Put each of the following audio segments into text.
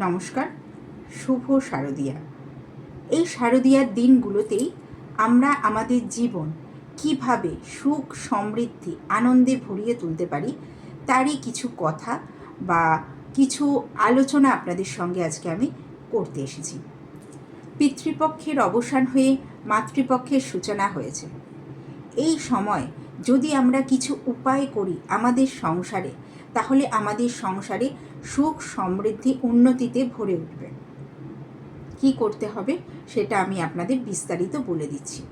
নমস্কার, শুভ শারদিয়া। এই শারদিয়ার দিনগুলোতেই আমরা আমাদের জীবন কীভাবে সুখ, সমৃদ্ধি, আনন্দে ভরিয়ে তুলতে পারি তারই কিছু কথা বা কিছু আলোচনা আপনাদের সঙ্গে আজকে আমি করতে এসেছি। পিতৃপক্ষের অবসান হয়ে মাতৃপক্ষের সূচনা হয়েছে। এই সময় যদি আমরা কিছু উপায় করি আমাদের সংসারে তাহলে আমাদের সংসারে সুখ, সমৃদ্ধি, উন্নতিতে ভরে উঠবে। কি করতে হবে সেটা আমি আপনাদের বিস্তারিত বলে দিচ্ছি।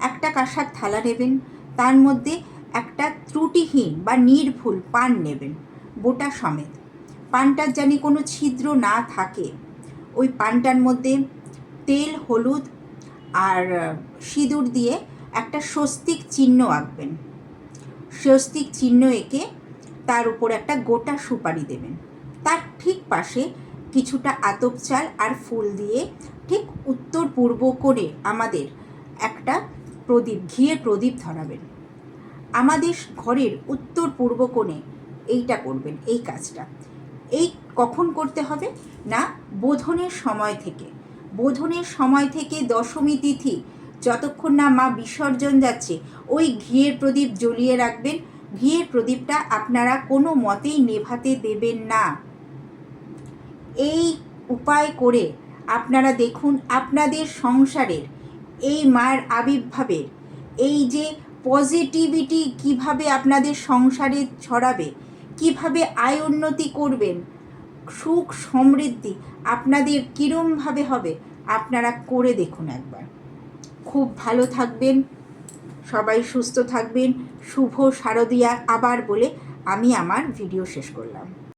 একটা কাঁসার থালা নেবেন, তার মধ্যে একটা ত্রুটিহীন বা নির্ভুল পান নেবেন, বোটা সমেত। পানটার জানি কোনো ছিদ্র না থাকে, ওই পানটার মধ্যে তেল, হলুদ আর সিঁদুর দিয়ে একটা স্বস্তিক চিহ্ন আঁকবেন। স্বস্তিক চিহ্ন এঁকে তার উপর একটা গোটা সুপারি দেবেন। তার ঠিক পাশে কিছুটা আতপ চাল আর ফুল দিয়ে ঠিক উত্তর পূর্ব করে আমাদের একটা প্রদীপ, ঘিয়ের প্রদীপ ধরাবেন। আমাদের ঘরের উত্তর পূর্ব কোণে এইটা করবেন, এই কাজটা। এই কখন করতে হবে? না, বোধনের সময় থেকে। বোধনের সময় থেকে দশমী তিথি, যতক্ষণ না মা বিসর্জন যাচ্ছে, ওই ঘিয়ের প্রদীপ জ্বলিয়ে রাখবেন ঘিয়ের প্রদীপটা আপনারা কোনো মতেই নেভাতে দেবেন না। এই উপায় করে আপনারা দেখুন আপনাদের সংসারের, এই মায়ের আবির্ভাবের, এই যে পজিটিভিটি কীভাবে আপনাদের সংসারে ছড়াবে, কীভাবে আয় উন্নতি করবেন, সুখ সমৃদ্ধি আপনাদের কীরমভাবে হবে, আপনারা করে দেখুন একবার। খুব ভালো থাকবেন। সবাই সুস্থ থাকবেন। শুভ শারদিয়া আবার বলে আমি আমার ভিডিও শেষ করলাম।